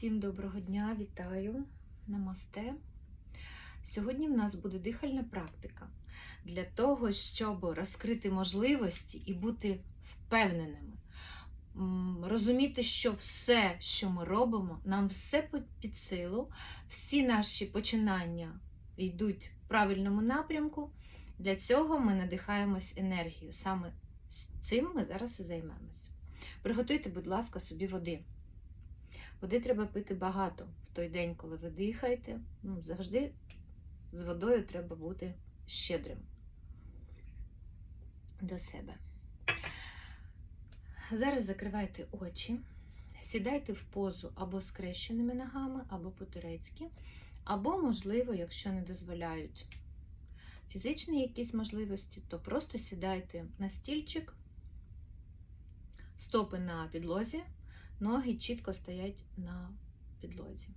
Всім доброго дня, вітаю, намасте. Сьогодні в нас буде дихальна практика для того, щоб розкрити можливості і бути впевненими. Розуміти, що все, що ми робимо, нам все під- силу, всі наші починання йдуть в правильному напрямку. Для цього ми надихаємось енергією. Саме цим ми зараз і займемось. Приготуйте, будь ласка, собі води. Води треба пити багато в той день, коли ви дихаєте. Ну, завжди з водою треба бути щедрим до себе. Зараз закривайте очі, сідайте в позу або скрещеними ногами, або по-турецьки, або, можливо, якщо не дозволяють фізичні якісь можливості, то просто сідайте на стільчик, стопи на підлозі, ноги чітко стоять на підлозі.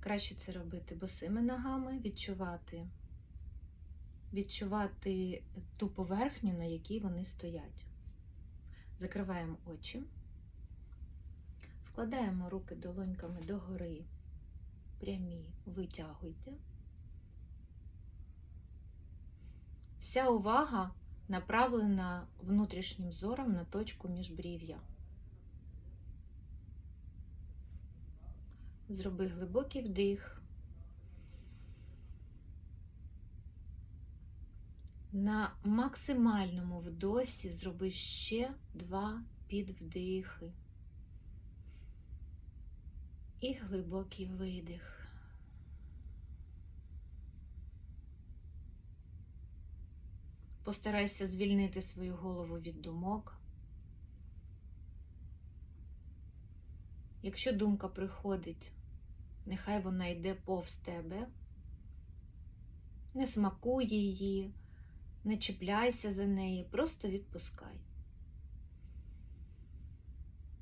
Краще це робити босими ногами, відчувати, відчувати ту поверхню, на якій вони стоять. Закриваємо очі, складаємо руки долоньками догори, прямі, витягуйте. Вся увага направлена внутрішнім зором на точку міжбрів'я. Зроби глибокий вдих. На максимальному вдосі зроби ще два підвдихи. І глибокий видих. Постарайся звільнити свою голову від думок. Якщо думка приходить, нехай вона йде повз тебе, не смакуй її, не чіпляйся за неї, просто відпускай.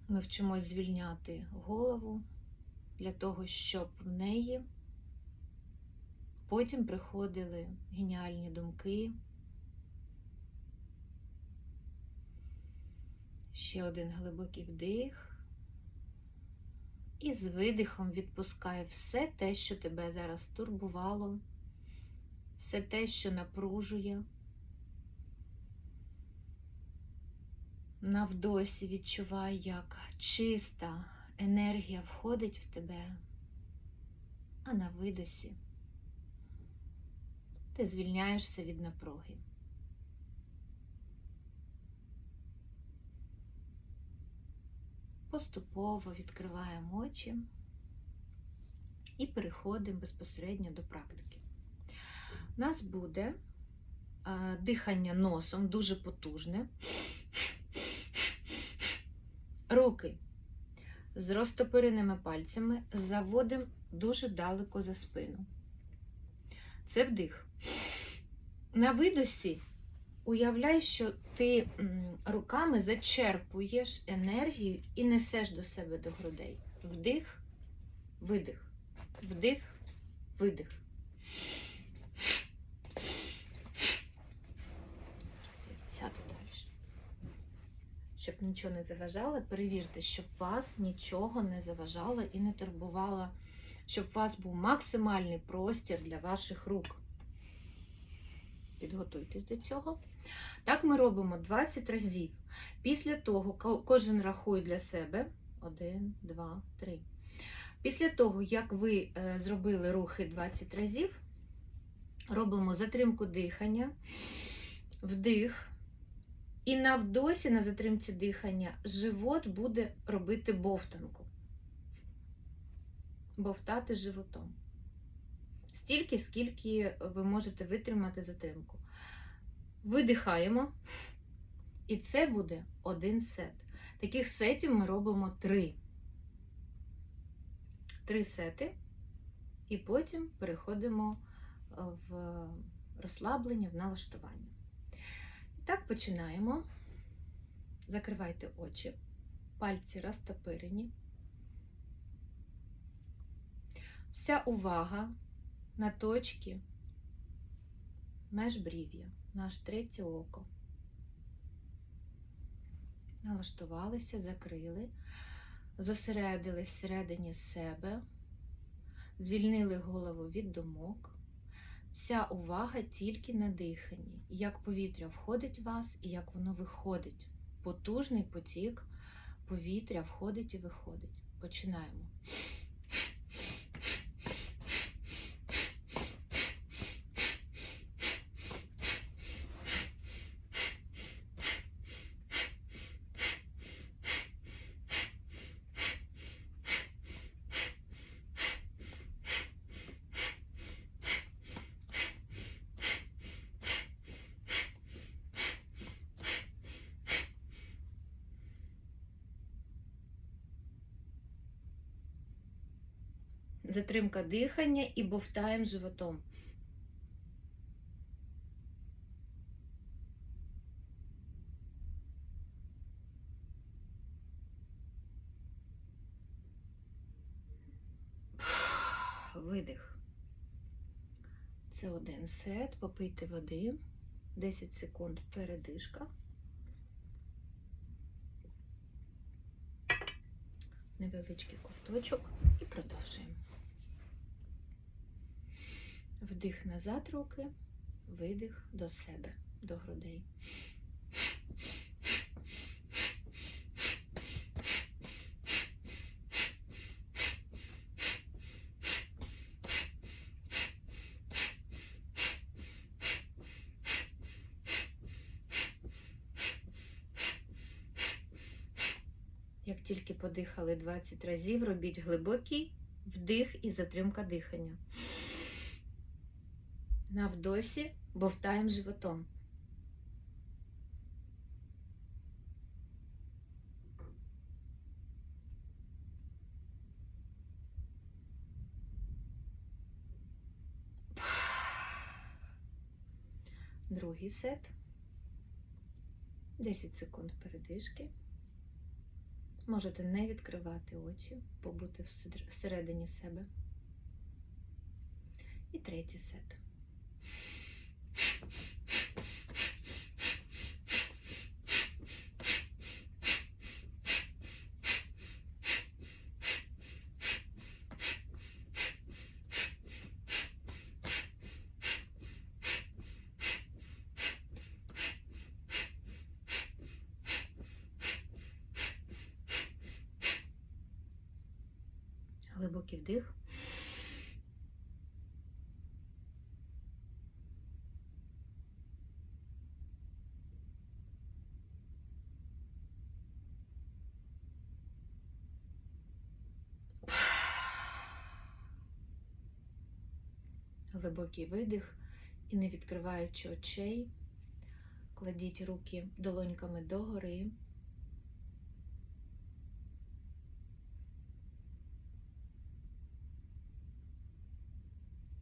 Ми вчимось звільняти голову для того, щоб в неї потім приходили геніальні думки. Ще один глибокий вдих. І з видихом відпускай все те, що тебе зараз турбувало, все те, що напружує. Навдосі відчувай, як чиста енергія входить в тебе, а на видосі ти звільняєшся від напруги. Поступово відкриваємо очі і переходимо безпосередньо до практики. У нас буде е, дихання носом дуже потужне. Руки з розтопиреними пальцями заводимо дуже далеко за спину. Це вдих. На видосі Уявляй, що ти руками зачерпуєш енергію і несеш до себе до грудей. Вдих, видих, вдих, видих. Щоб нічого не заважало, перевірте, щоб вас нічого не заважало і не турбувало, щоб у вас був максимальний простір для ваших рук. Підготуйтесь до цього. Так ми робимо 20 разів. Після того, кожен рахує для себе. Один, два, три. Після того, як ви зробили рухи 20 разів, робимо затримку дихання, вдих. І на вдосі, на затримці дихання, живот буде робити бовтанку. Бовтати животом стільки, скільки ви можете витримати затримку. Видихаємо, і це буде один сет. Таких сетів ми робимо три. Три сети, і потім переходимо в розслаблення, в налаштування. І так, починаємо. Закривайте очі, пальці розтопирені. Вся увага на точці межбрів'я, наш третє око. Налаштувалися, закрили. зосередились всередині себе, звільнили голову від думок. Вся увага тільки на диханні, як повітря входить в вас і як воно виходить. Потужний потік повітря входить і виходить. Починаємо. Затримка дихання і бовтаємо животом. Видих. Це один сет. Попийте води. 10 секунд передишка. Невеличкий ковточок і продовжуємо. Вдих назад руки, видих до себе, до грудей. Тільки подихали 20 разів, робіть глибокий вдих і затримка дихання. На вдосі бовтаємо животом. Другий сет. 10 секунд передишки. Можете не відкривати очі, побути всередині себе. І третій сет. Глибокий вдих. Глибокий видих і не відкриваючи очей, кладіть руки долоньками догори.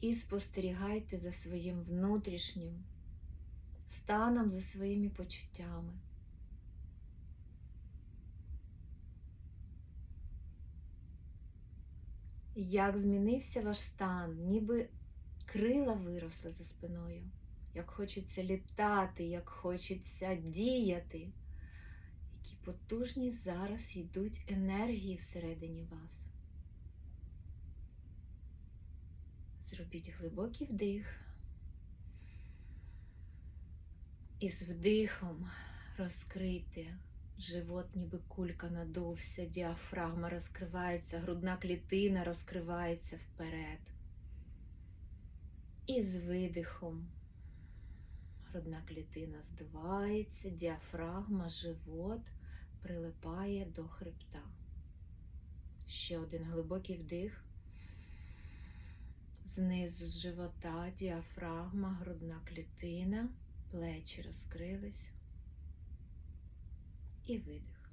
І спостерігайте за своїм внутрішнім станом, за своїми почуттями. Як змінився ваш стан, ніби крила виросли за спиною, як хочеться літати, як хочеться діяти, які потужні зараз йдуть енергії всередині вас. Зробіть глибокий вдих. І з вдихом розкрийте. Живот, ніби кулька надувся, діафрагма розкривається, грудна клітина розкривається вперед. І з видихом грудна клітина здувається, діафрагма, живот прилипає до хребта. Ще один глибокий вдих. Знизу з живота, діафрагма, грудна клітина, плечі розкрились. І видих.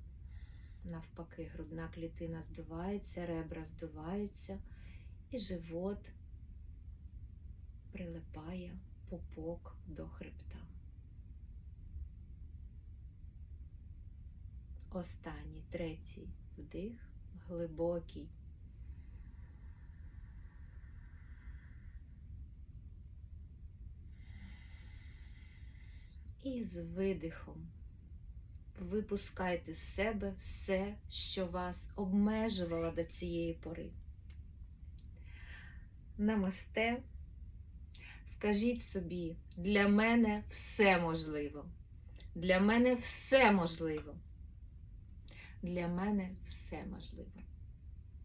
Навпаки, грудна клітина здувається, ребра здуваються, і живот прилипає пупок до хребта. Останній третій вдих, глибокий. І з видихом Випускайте з себе все, що вас обмежувало до цієї пори. Намасте. Скажіть собі, для мене все можливо. Для мене все можливо. Для мене все можливо.